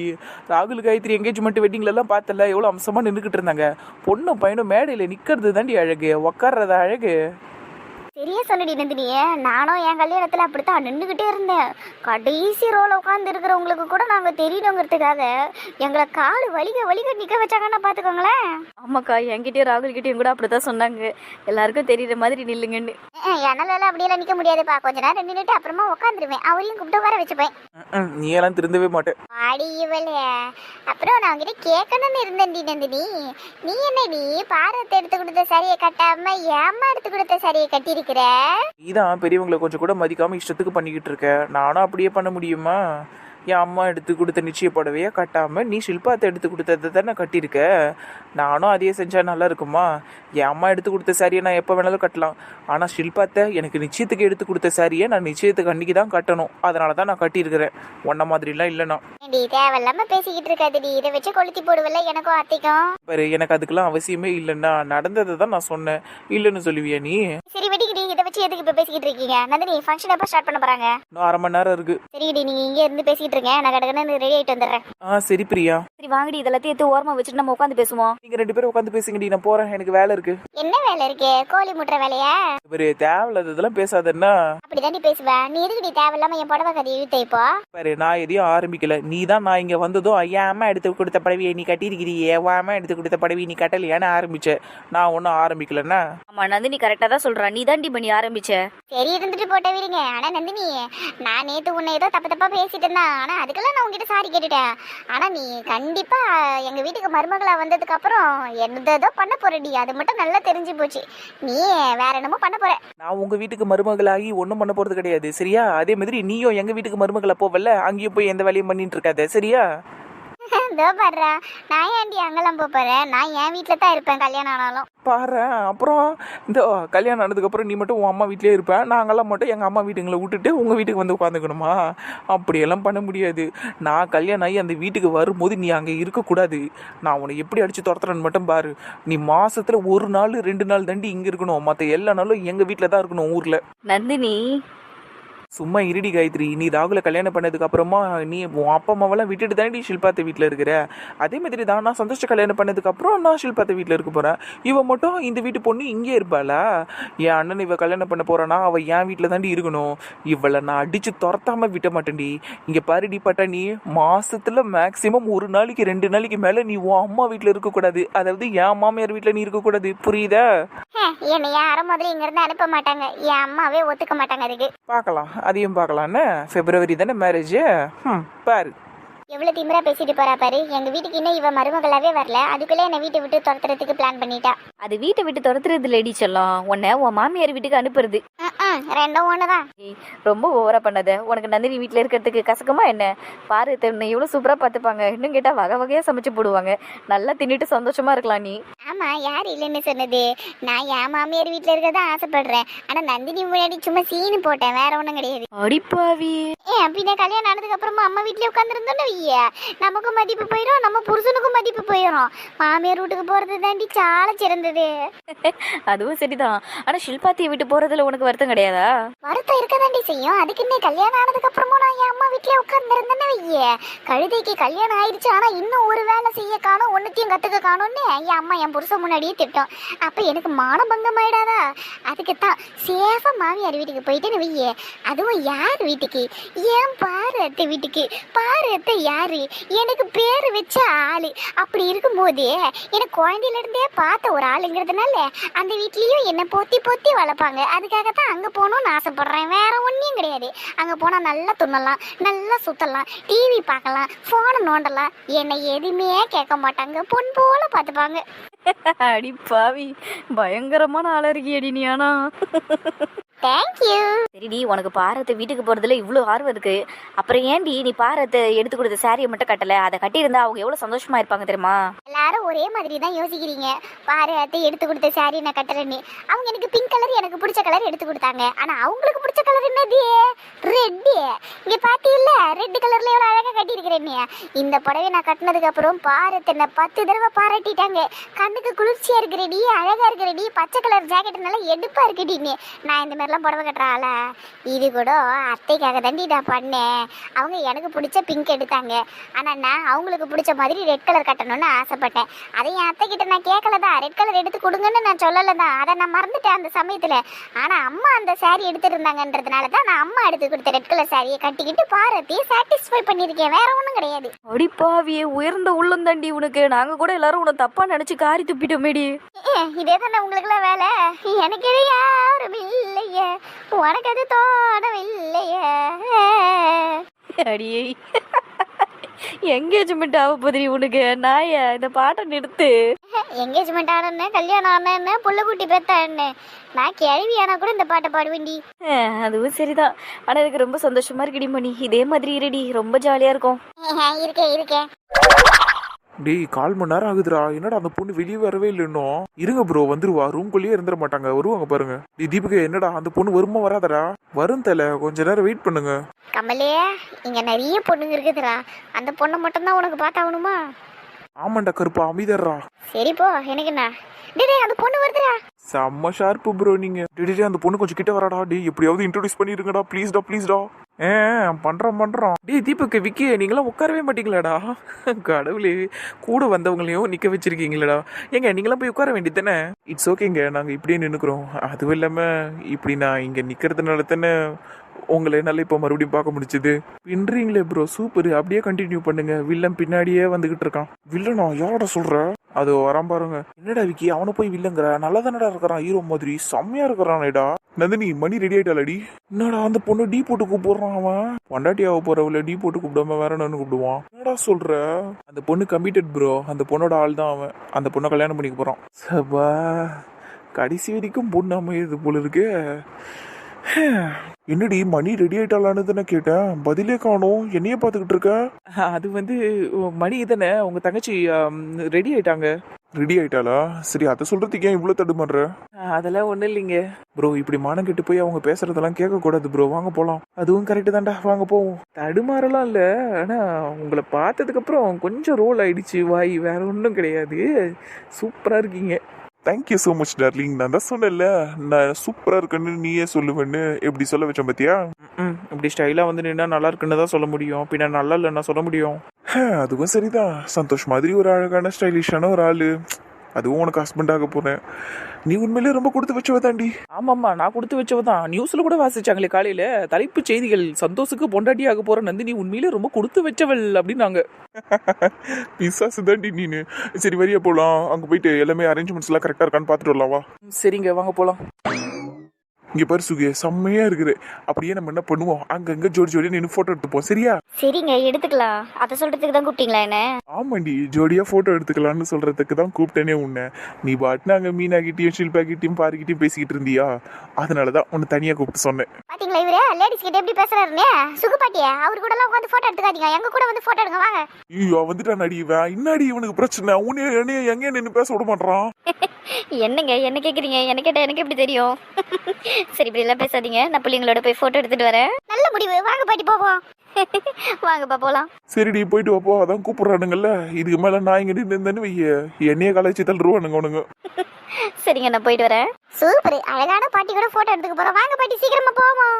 ராகுல் காயத்ரி எங்கேஜ்மெண்ட் வெட்டிங்லலாம் பார்த்தல எவ்வளோ அம்சமாக நின்றுக்கிட்டு இருந்தாங்க. பொண்ணும் பையனும் மேடையில நிற்கிறது தாண்டி அழகு. உக்காடுறது அழகு. சரியா சொல்லுடி நந்தினியே. நானும் என் கல்யாணத்துல அப்படித்தான் நின்றுகிட்டே இருந்தேன். கடைசி ரோல உட்காந்து இருக்கிறவங்களுக்கு கூட நாங்க தெரியணுங்கிறதுக்காக எங்களை காலு வலிக வலிக நிக்க வச்சாங்கன்னா பாத்துக்கோங்களேன். ஆமாக்கா என்கிட்டயும் ராகுல் கிட்டயும் கூட அப்படிதான் சொன்னாங்க. எல்லாருக்கும் தெரியற மாதிரி நில்லுங்கன்னு. என்னால அப்படியெல்லாம் நிக்க முடியாதுப்பா. கொஞ்ச நேரம் நின்றுட்டு அப்புறமா உட்காந்துருவேன் அவரையும் கூப்பிட்டு உட்கார வச்சுப்பேன் நீ எல்லாம் திருந்தவே மாட்டேன். வாடி இவளே. அப்புறம் நான் உங்ககிட்ட கேட்கணும்னு இருந்தேன்டி நந்தினி. நீ என்னடி பாரத்தை எடுத்து கொடுத்த சரியை கட்டாம ஏமா எடுத்து கொடுத்த சரியை கட்டியிருக்கிற நீதான் பெரியவங்களை கொஞ்சம் கூட மதிக்காம இஷ்டத்துக்கு பண்ணிக்கிட்டு இருக்க. நானும் அப்படியே பண்ண முடியுமா? என் அம்மா எடுத்து கொடுத்த நிச்சய புடவைய கட்டாம நீ ஷில்பாத்தை எடுத்து கொடுத்ததை தானே கட்டியிருக்க? நானும் அதையே செஞ்சா நல்லா இருக்குமா? என் அம்மா எடுத்து கொடுத்த சாரியை நான் எப்போ வேணாலும் கட்டலாம். ஆனால் ஷில்பாத்தை எனக்கு நிச்சயத்துக்கு எடுத்து கொடுத்த சாரியை நான் நிச்சயத்துக்கு அன்னைக்கு தான் கட்டணும். அதனால தான் நான் கட்டியிருக்கிறேன். உன்ன மாதிரிலாம் இல்லைனா தேவையில்லாம பேசிக்கிட்டு இருக்காதுடி. இதை வச்சு கொளுத்தி போடுவல எனக்கும் அத்தைக்கும் பாரு எனக்கு அதுக்கெல்லாம் அவசியமே இல்லைன்னா நடந்ததை தான் நான் சொன்னேன். இல்லைன்னு சொல்லுவியா நீ? சரி வெடிக்கிடி இதை வச்சு எதுக்கு இப்ப பேசிக்கிட்டு இருக்கீங்க? நந்தினி ஃபங்க்ஷன் எப்போ ஸ்டார்ட் பண்ண போறாங்க? இன்னும் அரை மணி நேரம் இருக்கு. சரிடி நீங்க இங்க இருந்து பேசிக்கிட்டு இருங்க நான் கடகடன்னு ரெடி ஆயிட்டு வந்துடுறேன். ஆ சரி பிரியா. சரி வாங்கடி. இதெல்லாத்தையும் எடுத்து ஓரமா வச்சுட்டு நம்ம உட்காந்து பேசுவோம். நீங்க ரெண்டு பேரும் உட்காந்து பேசுங்கடி. நான் போறேன். எனக்கு வேலை இருக்கு. என்ன வேலை இருக்கு? கோழி முட்டுற வேலையா? இவரு தேவையில்லாததெல்லாம் பேசாதன்னா அப்படிதாண்டி பேசுவேன் நீ எதுக்குடி தேவையில்லாம என் புடவை கதை இழுத்த இப்போ? பாரு நான் எதையும் ஆரம்பிக்கல. நீ தான் நான் இங்க வந்ததும் ஐயா அம்மா எடுத்து கொடுத்த படவியை நீ கட்டியிருக்கிறியே? உன் அம்மா எடுத்து கொடுத்த படவி நீ கட்டலையான்னு ஆரம்பிச்ச. நான் ஒன்றும் ஆரம்பிக்கலன்னா ஆமா நந்தினி கரெக்டா தான் சொல்றா. நீ தாண்டி பண்ணி ஆரம்பிச்ச. சரி இருந்துட்டு போட்ட விடுங்க. ஆனா நந்தினி நான் நேத்து உன்னை ஏதோ தப்பு தப்பா பேசிட்டு இருந்தேன். ஆனா அதுக்கெல்லாம் நான் உங்ககிட்ட சாரி கேட்டுட்டேன். ஆனா நீ கண்டிப்பா எங்க வீட்டுக்கு மருமகளா வந்ததுக்கு அப்புறம் என்னதோ பண்ண போறடி. அது மட்டும் நல்லா தெரிஞ்சு போச்சு. நீ வேற என்னமோ பண்ண போற. நான் உங்க வீட்டுக்கு மருமகளாகி ஒன்றும் பண்ண போறது கிடையாது. சரியா? அதே மாதிரி நீயும் எங்க வீட்டுக்கு மருமகளை போவல அங்கேயும் போய் எந்த வேலையும் பண்ணிட்டு இருக்காத. சரியா? இதோ பாடுறா நான் ஏன்டி அங்கெல்லாம் போப் போறேன் நான் என் வீட்டுல தான் இருப்பேன் கல்யாணம் ஆனாலும். பாரு அப்புறம் இந்த கல்யாணம் ஆனதுக்கப்புறம் நீ மட்டும் உன் அம்மா வீட்லயே இருப்பேன் நாங்கெல்லாம் மட்டும் எங்கள் அம்மா வீட்டுங்களை விட்டுட்டு உங்கள் வீட்டுக்கு வந்து உட்காந்துக்கணுமா அப்படியெல்லாம் பண்ண முடியாது. நான் கல்யாணம் ஆகி அந்த வீட்டுக்கு வரும்போது நீ அங்கே இருக்கக்கூடாது. நான் உன்னை எப்படி அடித்து துரத்துறேன்னு மட்டும் பாரு. நீ மாசத்துல ஒரு நாள் ரெண்டு நாள் தாண்டி இங்கே இருக்கணும். மற்ற எல்லா நாளும் எங்கள் வீட்டில் தான் இருக்கணும் ஊரில். நந்தினி சும்மா இருடி காயத்ரி நீ ராகுல கல்யாணம் பண்ணதுக்கு அப்புறமா நீ உன் அப்பா அம்மாவெல்லாம் விட்டுட்டு தானே ஷில்பாத்த வீட்டில் இருக்கிற? அதே மாதிரி தான் நான் சந்தோஷ கல்யாணம் பண்ணதுக்கு அப்புறம் நான் ஷில்பாத்த வீட்டில் இருக்க போறேன். இவ மட்டும் இந்த வீட்டு பொண்ணு இங்கே இருப்பாளா? என் அண்ணன் இவ கல்யாணம் பண்ண போறானா? அவ என் வீட்டில் தாண்டி இருக்கணும். இவளை நான் அடிச்சு துரத்தாம விட்ட மாட்டேன்டி. இங்க பாருடி பட்டா நீ மாசத்துல மேக்சிமம் ஒரு நாளைக்கு ரெண்டு நாளைக்கு மேல நீ உன் அம்மா வீட்டில் இருக்கக்கூடாது அதாவது என் மாமியார் வீட்டில் நீ இருக்கக்கூடாது புரியுதா? என்னை யாரும் முதல்ல இங்க இருந்து அனுப்ப மாட்டாங்க. என் அம்மாவே ஒத்துக்க மாட்டாங்க அதுக்கு. பார்க்கலாம் அதையும் பார்க்கலான்னு பிப்ரவரி தானே மேரேஜ் ம் பாரு. எவ்வளவு திமிரா பேசிட்டு போறா பாரு. எங்க வீட்டுக்கு இன்னும் இவ மருமகளாவே வரல. அதுக்குள்ள என்னை வீட்டை விட்டு துரத்துறதுக்கு பிளான் பண்ணிட்டா. அது வீட்டை விட்டு துரத்துறது லேடி செல்லம். உன்னை உன் மாமியார் வீட்டுக்கு அனுப்புறது. ரெண்டும் ஒண்ணுதான். ரொம்ப ஓவரா பண்ணாத. உனக்கு நந்தினி வீட்டில் இருக்கிறதுக்கு கசக்கமா என்ன? பாரு உன்னை எவ்வளோ சூப்பரா பார்த்துப்பாங்க. இன்னும் கேட்டா வகை வகையா சமைச்சு போடுவாங்க. நல்லா தின்னுட்டு சந்தோஷமா இருக்கலாம் நீ. ஆமா யார் இல்லைன்னு சொன்னது? நான் என் மாமியார் வீட்டுல இருக்கதான் ஆசைப்படுறேன். ஆனா நந்தினி முன்னாடி சும்மா சீனு போட்டேன். வேற ஒண்ணும் கிடையாது. அடிப்பாவி ஏ பின்ன கல்யாணம் ஆனதுக்கு அப்புறமா அம்மா வீட்லயே உட்காந்துருந்தோன்னு வைய. நமக்கும் மதிப்பு போயிடும் நம்ம புருஷனுக்கும் மதிப்பு போயிடும் மாமியார் வீட்டுக்கு போறது தாண்டி சால சிறந்தது. அதுவும் சரிதான். ஆனா ஷில்பாத்தியை விட்டு போறதுல உனக்கு வருத்தம் கிடையாதா. வருத்தம் இருக்க தாண்டி செய்யும். அதுக்கு இன்னும் கல்யாணம் ஆனதுக்கு அப்புறமும் நான் என் அம்மா வீட்லயே உட்காந்துருந்தேன்னு வைய. கழுதைக்கு கல்யாணம் ஆயிடுச்சு. ஆனா இன்னும் ஒரு வேலை செய்ய காணும் ஒன்னுத்தையும் கத்துக்க காணும்னு என் அம்மா என் புருஷன் முன்னாடியே திட்டம். அப்ப எனக்கு மானபங்கம் ஆயிடாதா அதுக்கு தான் சேஃபா மாமியார் வீட்டுக்கு போயிட்டேன்னு வையே. அதுவும் யார் வீட்டுக்கு? ஏன் பாரு அத்தை வீட்டுக்கு? பாரு அத்தை யாரு? எனக்கு பேர் வச்ச ஆளு. அப்படி இருக்கும்போது எனக்கு குழந்தையில இருந்தே பார்த்த ஒரு ஆளுங்கிறதுனால அந்த வீட்லயும் என்ன பொத்தி பொத்தி வளர்ப்பாங்க. அதுக்காக தான் அங்க போகணும்னு ஆசைப்படுறேன். வேற ஒன்றும் கிடையாது. அங்கே போனால் நல்லா துண்ணலாம் நல்லா சுத்தலாம் டிவி பார்க்கலாம் ஃபோனை நோண்டலாம். என்னை எதுவுமே கேட்க மாட்டாங்க. பொன் போல பார்த்துப்பாங்க. அடி பாவி பயங்கரமான ஆளா அடி நீ ஆனா. தேங்க்யூ சரிடி உனக்கு பாரத்தை வீட்டுக்கு போறதுல இவ்வளோ ஆர்வம் இருக்கு. அப்புறம் ஏன்டி நீ பாரத்தை எடுத்து கொடுத்த சாரியை மட்டும் கட்டல? அதை கட்டியிருந்தா அவங்க எவ்வளவு சந்தோஷமா இருப்பாங்க தெரியுமா? எல்லாரும் ஒரே மாதிரி தான் யோசிக்கிறீங்க. பாரு அத்தை எடுத்து கொடுத்த சாரி நான் கட்டுறேன்னு. அவங்க எனக்கு பிங்க் கலர் எனக்கு பிடிச்ச கலர் எடுத்து கொடுத்தாங்க. ஆனா அவங்களுக்கு பிடிச்ச கலர் என்னது? ரெட்டு இங்க பாத்தீங்கல்ல ரெட் கலர்ல எவ்வளவு அழகா கட்டியிருக்கிறேன்னு. இந்த புடவை நான் கட்டினதுக்கு அப்புறம் பாரத் என்ன பத்து தடவை பாராட்டிட்டாங்க. கண்ணுக்கு குளிர்ச்சியா இருக்கிறடி அழகா இருக்கிறடி பச்சை கலர் ஜாக்கெட் நல்லா எடுப்பா இருக்குடின்னு. நான் இந்த மாதிரிலாம் புடவை கட்டுறாள? இது கூட அத்தைக்காக தாண்டி நான் பண்ணேன். அவங்க எனக்கு பிடிச்ச பிங்க் எடுத்தாங்க. ஆனா நான் அவங்களுக்கு பிடிச்ச மாதிரி ரெட் கலர் கட்டணும்னு ஆசைப்பட்டேன். அதை என் அத்தை கிட்ட நான் கேட்கல தான் ரெட் கலர் எடுத்து கொடுங்கன்னு நான் சொல்லல தான் அதை நான் மறந்துட்டேன் அந்த சமயத்துல. ஆனா அம்மா அந்த saree எடுத்துட்டு இருந்தாங்கன்றதுனால தான் நான் அம்மா எடுத்து கொடுத்த ரெட் கலர் சாரியை கட்டிக்கிட்டு பாரதியை சாட்டிஸ்ஃபை பண்ணியிருக்கேன். வேற ஒன்றும் கிடையாது. அடி பாவியே உயர்ந்த உள்ளம் தாண்டி உனக்கு. நாங்க கூட எல்லாரும் உன்னை தப்பா நினைச்சு காரி துப்பிட்டோமேடி. இதே தானே உங்களுக்குலாம் வேலை? எனக்கு யாரும் இல்லையே உனக்கு அது தோணவில்லையே. அடியே. எங்கேஜ்மெண்ட் ஆக போதுடி உனக்கு. நாய இந்த பாட்டை நிறுத்து. என்கேஜ்மெண்ட் ஆனன்னு கல்யாணம் ஆனன்னு புள்ள குட்டி பெத்தான்னு. நான் கேள்வி ஆனா கூட இந்த பாட்டை பாடுவேன்டி. அஹ், அதுவும் சரிதான். ஆனா எனக்கு ரொம்ப சந்தோஷமா இருக்குடி மணி. இதே மாதிரி இருடி. ரொம்ப ஜாலியா இருக்கும். இருக்கேன் இருக்கேன். டேய் கால் மணி நேரம் ஆகுதுடா. என்னடா அந்த பொண்ணு வெளியே வரவே இல்லை இன்னும்? இருங்க ப்ரோ வந்துருவா. ரூம்குள்ளேயே இருந்துட மாட்டாங்க. வருவாங்க பாருங்க. டேய் தீபிகா என்னடா? அந்த பொண்ணு வருமா வராதடா? வரும் தல. கொஞ்ச நேரம் வெயிட் பண்ணுங்க. கமலே இங்க நிறைய பொண்ணுங்க இருக்குதுடா. அந்த பொண்ணை மட்டும்தான் உனக்கு பார்த்தாகணுமா? ஆமாண்டா கருப்பா அமைதர்றா சரி போ எனக்கு என்ன? டேய் அந்த பொண்ணு வருதுடா. செம்ம ஷார்ப்பு ப்ரோ நீங்க. டேய், அந்த பொண்ணு கொஞ்சம் கிட்ட வராடா. டேய் எப்படியாவது இன்ட்ரோடியூஸ் பண்ணிருங்கடா. ப்ளீஸ்டா ப்ளீஸ்டா ஏ பண்ணுறோம் பண்ணுறோம் டே தீபக்கு விக்கி நீங்களாம் உட்காரவே மாட்டீங்களாடா? கடவுளே கூட வந்தவங்களையும் நிற்க வச்சிருக்கீங்களடா? ஏங்க நீங்களாம் போய் உட்கார வேண்டியதானே இட்ஸ் ஓகேங்க நாங்கள் இப்படியே நின்றுக்கிறோம் அதுவும் இல்லாமல் இப்படி நான் இங்கே நிற்கிறதுனால தானே உங்களை என்னால் இப்போ மறுபடியும் பார்க்க முடிச்சுது பின்றீங்களே ப்ரோ சூப்பர் அப்படியே கண்டினியூ பண்ணுங்க. வில்லன் பின்னாடியே வந்துகிட்டு இருக்கான். வில்லனா யாரோட சொல்ற? அது வரான் பாருங்க. என்னடா விக்கி அவனை போய் வில்லங்கிற? நல்லா தானடா இருக்கிறான். ஹீரோ மாதிரி செம்மையா இருக்கிறானேடா. நந்தினி மணி ரெடி ஆயிட்டாலடி என்னடா அந்த பொண்ணு டீ போட்டு கூப்பிடுறான் அவன்? பொண்டாட்டி ஆக போறவள டீ போட்டு கூப்பிடாம வேற என்னன்னு கூப்பிடுவான். என்னடா சொல்ற? அந்த பொண்ணு கமிட்டட் ப்ரோ அந்த பொண்ணோட ஆள் தான் அவன். அந்த பொண்ணை கல்யாணம் பண்ணிக்க போறான். சபா கடைசி வரைக்கும் பொண்ணு அமையது போல இருக்கு. என்னடி மணி ரெடி ஆயிட்டாளான்னு தானே கேட்டேன். பதிலே காணோம். என்னைய பாத்துக்கிட்டு இருக்க? அது வந்து மணி தானே உங்க தங்கச்சி ரெடி ஆயிட்டாங்க. ரெடி ஆயிட்டாளா? சரி அதை சொல்றதுக்கு ஏன் இவ்வளவு தடுமாறுற? அதெல்லாம் ஒண்ணும் இல்லைங்க. ப்ரோ இப்படி மானம் கெட்டு போய் அவங்க பேசுறதெல்லாம் கேட்க கூடாது ப்ரோ வாங்க போலாம். அதுவும் கரெக்ட் தான்டா. வாங்க போவோம். தடுமாறலாம் இல்ல. ஆனா உங்களை பார்த்ததுக்கு அப்புறம் கொஞ்சம் ரோல் ஆயிடுச்சு. வாய் வேற ஒன்றும் கிடையாது. சூப்பரா இருக்கீங்க. தேங்க்யூ ஸோ மச் டார்லிங் நான் தான் சொன்னேன்ல நான் சூப்பரா இருக்கேன்னு நீயே சொல்லுவேன்னு எப்படி சொல்ல வச்சேன் பாத்தியா? ம் இப்படி ஸ்டைலாக வந்து நின்னா நல்லா இருக்குன்னு தான் சொல்ல முடியும். பின்ன நல்லா இல்லைன்னா சொல்ல முடியும். அதுவும் சரிதான். சந்தோஷ் மாதிரி ஒரு அழகான ஸ்டைலிஷான ஒரு ஆளு. அதுவும் உனக்கு ஹஸ்பண்ட் ஆக போறேன். நீ உண்மையிலேயே ரொம்ப கொடுத்து வச்சவ தாண்டி. ஆமாம்மா நான் கொடுத்து வச்சவ தான். நியூஸ்ல கூட வாசிச்சாங்களே காலையில. தலைப்புச் செய்திகள் சந்தோஷுக்கு பொண்டாட்டி ஆக போற நந்தினி உண்மையிலே ரொம்ப கொடுத்து வச்சவள் அப்படின்னாங்க. பிசாசு தாண்டி நீனு. சரி வரியா போலாம். அங்க போயிட்டு எல்லாமே அரேஞ்ச்மெண்ட்ஸ் எல்லாம் கரெக்டா இருக்கான்னு பாத்துட்டு வரலாம் வா. சரிங்க வாங்க போலாம். இங்க பாரு சுகிய செம்மையா இருக்குது. அப்படியே நம்ம என்ன பண்ணுவோம்? அங்கங்க ஜோடி ஜோடியா நின்று போட்டோ எடுத்துப்போம். சரியா? சரிங்க எடுத்துக்கலாம். அதை சொல்றதுக்கு தான் கூப்பிட்டீங்களா என்ன? ஆமாண்டி ஜோடியா போட்டோ எடுத்துக்கலாம்னு சொல்றதுக்கு தான் கூப்பிட்டேனே உன்னை. நீ பாட்டுன்னு அங்க மீனா கிட்டயும் ஷில்பா கிட்டயும் பாருக்கிட்டயும் பேசிக்கிட்டு இருந்தியா? அதனாலதான் உன்னை தனியா கூப்பிட்டு சொன்னேன். பாத்தீங்களா இவரு? லேடிஸ் கிட்ட எப்படி பேசுறாருன்னு? சுகுபாட்டியா அவர் கூட எல்லாம் உட்காந்து போட்டோ எடுத்துக்காதீங்க. எங்க கூட வந்து போட்டோ எடுங்க வாங்க. ஐயோ வந்துட்டான் அடி இவன். இன்னாடி இவனுக்கு பிரச்சனை? உன்னைய என்னைய எங்க நின்று பேச விட மாட்டான் என்னங்க என்ன கேக்குறீங்க? என்ன கேட்டா எனக்கு எப்படி தெரியும்? சரி இப்படி எல்லாம் பேசாதீங்க. நான் பிள்ளைங்களோட போய் போட்டோ எடுத்துட்டு வரேன். நல்ல முடிவு. வாங்க பாட்டி போவோம். வாங்கப்பா போலாம். சரிடி போயிட்டு வாப்போ. அதான் கூப்பிடுறானுங்கல்ல. இதுக்கு மேல நான் இங்க இருந்தேன்னு வைய. என்னைய கலைச்சி தள்ளுருவானுங்க உனங்க சரிங்க நான் போயிட்டு வரேன். சூப்பர் அழகான பாட்டி கூட போட்டோ எடுத்துக்க போறோம். வாங்க பாட்டி சீக்கிரமா போவோம்.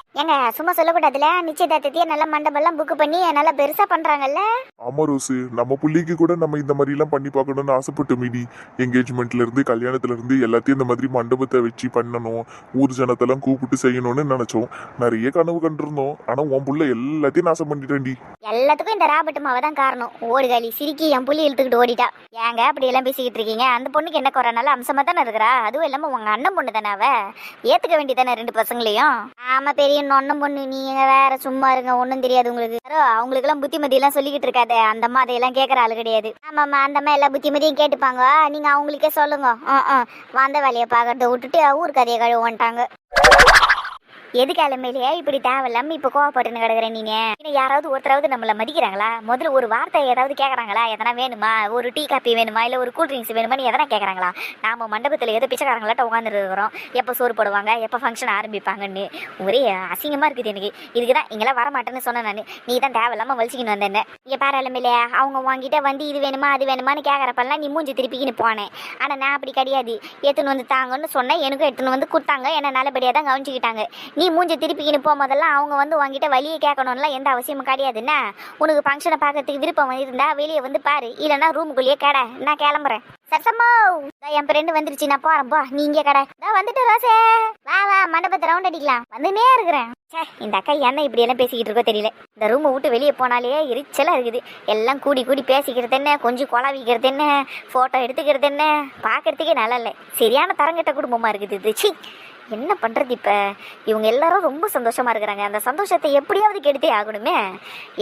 என்னங்க சும்மா சொல்லக்கூடாதுல நிச்சயதார்த்தத்தையே நல்ல மண்டபம்லாம் புக் பண்ணி நல்லா பெருசா பண்றாங்கல்ல? ஆமா ரோஸு. நம்ம புள்ளிக்கு கூட நம்ம இந்த மாதிரி எல்லாம் பண்ணி பார்க்கணும்னு ஆசைப்பட்டு மீதி. என்கேஜ்மெண்ட்ல இருந்து கல்யாணத்துல இருந்து எல்லாத்தையும் இந்த மாதிரி மண்டபத்தை வச்சு பண்ணணும் ஊர் ஜனத்தெல்லாம் கூப்பிட்டு செய்யணும்னு நினைச்சோம். நிறைய கனவு கண்டிருந்தோம். ஆனா உன் புள்ள எல்லாத்தையும் நாசம் பண்ணிட்டேன்டி எல்லாத்துக்கும் இந்த ராபர்ட் மாவை தான் காரணம். ஓடுகாலி சிரிக்கி என் புள்ளி இழுத்துக்கிட்டு ஓடிட்டா. ஏங்க அப்படி எல்லாம் பேசிக்கிட்டு இருக்கீங்க? அந்த பொண்ணுக்கு என்ன குறை நல்ல அம்சமா தானே இருக்கிறா? அதுவும் இல்லாம உங்க அண்ணன் பொண்ணு தானே அவ? ஏத்துக்க வேண்டியதானே ரெண்டு பசங்களையும்? ஆமா பெரிய நொண்ணம் பொண்ணு? நீங்க வேற சும்மா இருங்க ஒண்ணும் தெரியாது உங்களுக்கு. யாரோ அவங்களுக்கு எல்லாம் புத்திமதி எல்லாம் சொல்லிக்கிட்டு இருக்காது. அந்த அம்மா அதையெல்லாம் கேட்கற ஆளு கிடையாது. ஆமாம்மா அந்த அம்மா எல்லா புத்திமதியும் கேட்டுப்பாங்க. நீங்க அவங்களுக்கே சொல்லுங்க. வந்த வேலையை பார்க்கறத விட்டுட்டு ஊர் கதையை கழுவ வந்துட்டாங்க. எது கிளம்பையிலேயே இப்படி தேவையில்லாம இப்போ கோவப்பட்டுன்னு கிடக்குற நீங்க இன்னும் யாராவது ஒருத்தராவது நம்மளை மதிக்கிறாங்களா? முதல்ல ஒரு வார்த்தை ஏதாவது கேட்குறாங்களா எதனா வேணுமா? ஒரு டீ காப்பி வேணுமா? இல்லை ஒரு கூல் ட்ரிங்க்ஸ் வேணுமான்னு எதனா கேட்குறாங்களா நாம மண்டபத்தில் ஏதோ பிச்சைக்காரங்களாட்ட உட்காந்துருக்கிறோம் எப்போ சோறு போடுவாங்க? எப்போ ஃபங்க்ஷன் ஆரம்பிப்பாங்கன்னு. ஒரே அசிங்கமாக இருக்குது எனக்கு. இதுக்கு தான் இங்கெல்லாம் வர மாட்டேன்னு சொன்னேன் நான். நீ தான் தேவையில்லாமல் வலிச்சிக்கின்னு வந்தேன் இங்கே இங்க அவங்க வாங்கிட்ட வந்து இது வேணுமா அது வேணுமான்னு கேட்குறப்பெல்லாம் நீ மூஞ்சி திருப்பிக்கின்னு போனேன். ஆனால் நான் அப்படி கிடையாது. எடுத்துன்னு வந்து தாங்கன்னு சொன்னேன். எனக்கும் எடுத்துன்னு வந்து கொடுத்தாங்க. என்னை நல்லபடியாக தான் கவனிச்சிக்கிட்டாங்க. நீ மூஞ்ச திருப்பிக்கின்னு போகும்போதெல்லாம் அவங்க வந்து உங்ககிட்ட வழியை கேட்கணும்லாம் எந்த அவசியமும் கிடையாதுன்னா உனக்கு ஃபங்க்ஷனை பார்க்கறதுக்கு விருப்பம் இருந்தா வெளியே வந்து பாரு. இல்லைன்னா ரூமுக்குள்ளேயே கடை. நான் கிளம்புறேன். சரசம்மா! என் ஃப்ரெண்டு வந்துருச்சு. நான் போறேன். போ. நீ இங்கே கடை. நான் வந்துட்டு ரோசே வா வா. மண்டபத்தை ரவுண்ட் அடிக்கலாம். வந்துனே இருக்கிறேன். ச்சே இந்த அக்கா என்ன இப்படி எல்லாம் பேசிக்கிட்டு இருக்கோ தெரியல. இந்த ரூமை விட்டு வெளியே போனாலே எரிச்சலாக இருக்குது. எல்லாம் கூடி கூடி பேசிக்கிறது என்ன? கொஞ்சம் குழாவிக்கிறது என்ன? ஃபோட்டோ எடுத்துக்கிறது என்ன? பார்க்கறதுக்கே நல்லா இல்லை. சரியான தரங்கட்ட குடும்பமாக இருக்குது இது. சி என்ன பண்ணுறது இப்போ? இவங்க எல்லாரும் ரொம்ப சந்தோஷமாக இருக்கிறாங்க. அந்த சந்தோஷத்தை எப்படியாவது கெடுத்தே ஆகணுமே.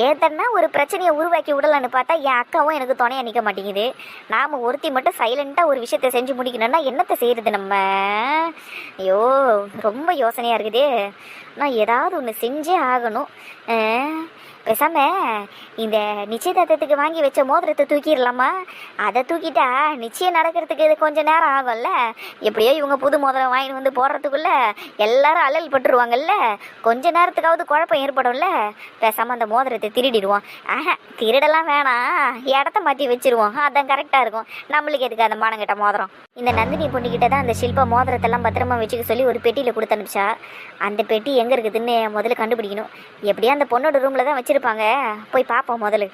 ஏதன்னா ஒரு பிரச்சனையை உருவாக்கி விடலான்னு பார்த்தா என் அக்காவும் எனக்கு துணையாக நிற்க மாட்டேங்குது. நாம ஒருத்தி மட்டும் சைலண்ட்டாக ஒரு விஷயத்தை செஞ்சு முடிக்கணும்னா என்னத்தை செய்கிறது நம்ம? ஐயோ ரொம்ப யோசனையாக இருக்குது. நான் ஏதாவது ஒன்று செஞ்சே ஆகணும். பேசாம இந்த நிச்சயதார்த்தத்துக்கு வாங்கி வச்ச மோதிரத்தை தூக்கிடலாமா? அதை தூக்கிட்டா நிச்சயம் நடக்கிறதுக்கு இது கொஞ்சம் நேரம் ஆகும்ல. எப்படியோ இவங்க புது மோதிரம் வாங்கிட்டு வந்து போடுறதுக்குள்ள எல்லாரும் அலல் பட்டுருவாங்கல்ல. கொஞ்ச நேரத்துக்காவது குழப்பம் ஏற்படும்ல. பேசாம அந்த மோதிரத்தை திருடிடுவோம். ஆஹா திருடலாம் வேணாம். இடத்த மாற்றி வச்சிருவோம். அதான் கரெக்டாக இருக்கும். நம்மளுக்கு எதுக்கு அந்த மானங்கிட்ட மோதிரம்? இந்த நந்தினி பொண்ணுக்கிட்ட தான் அந்த ஷில்ப மோதிரத்தெல்லாம் பத்திரமா வச்சுக்க சொல்லி ஒரு பெட்டியில் கொடுத்து அனுப்பிச்சா. அந்த பெட்டி எங்கே இருக்குதுன்னு முதல்ல கண்டுபிடிக்கணும். எப்படியும் அந்த பொண்ணோட ரூமில் தான் இருப்பாங்க போய் பார்ப்போம் முதல்ல.